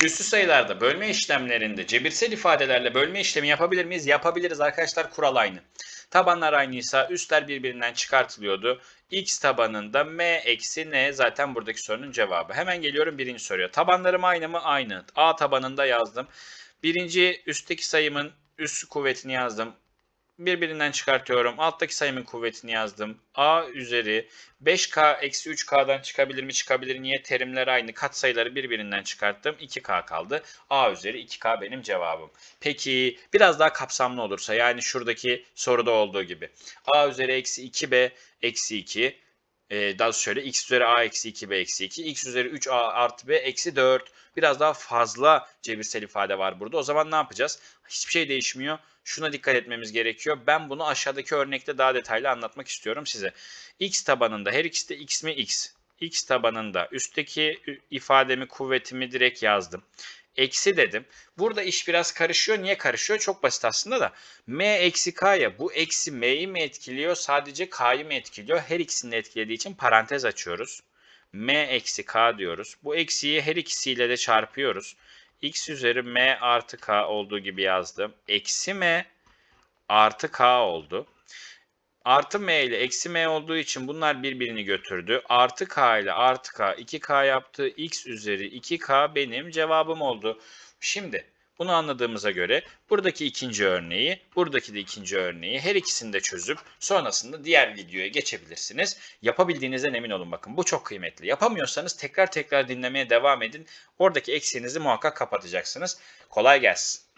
Üstü sayılarda bölme işlemlerinde cebirsel ifadelerle bölme işlemi yapabilir miyiz? Yapabiliriz arkadaşlar kural aynı. Tabanlar aynıysa üstler birbirinden çıkartılıyordu. X tabanında m eksi n zaten buradaki sorunun cevabı. Hemen geliyorum birinci soruya. Tabanlarım aynı mı? Aynı. A tabanında yazdım. Birinci üstteki sayımın üst kuvvetini yazdım. Birbirinden çıkartıyorum. Alttaki sayımın kuvvetini yazdım. A üzeri 5K eksi 3K'dan çıkabilir mi? Çıkabilir. Niye? Terimler aynı. Kat sayıları birbirinden çıkarttım. 2K kaldı. A üzeri 2K benim cevabım. Peki biraz daha kapsamlı olursa yani şuradaki soruda olduğu gibi. A üzeri eksi 2B eksi 2. Ee, daha şöyle x üzeri a eksi 2b eksi 2. x üzeri 3a artı b eksi 4. Biraz daha fazla cebirsel ifade var burada. O zaman ne yapacağız? Hiçbir şey değişmiyor. Şuna dikkat etmemiz gerekiyor. Ben bunu aşağıdaki örnekte daha detaylı anlatmak istiyorum size. x tabanında her ikisi de x mi x? X tabanında üstteki ifademi kuvvetimi direkt yazdım. Eksi dedim. Burada iş biraz karışıyor. Niye karışıyor? Çok basit aslında da. M eksi K ya bu eksi M'yi mi etkiliyor sadece K'yı mı etkiliyor? Her ikisini etkilediği için parantez açıyoruz. M eksi K diyoruz. Bu eksiyi her ikisiyle de çarpıyoruz. X üzeri M artı K olduğu gibi yazdım. Eksi M artı K oldu. Artı M ile eksi M olduğu için bunlar birbirini götürdü. Artı K ile artı K 2K yaptı. X üzeri 2K benim cevabım oldu. Şimdi bunu anladığımıza göre buradaki ikinci örneği, buradaki de ikinci örneği her ikisini de çözüp sonrasında diğer videoya geçebilirsiniz. Yapabildiğinizden emin olun bakın bu çok kıymetli. Yapamıyorsanız tekrar tekrar dinlemeye devam edin. Oradaki eksiğinizi muhakkak kapatacaksınız. Kolay gelsin.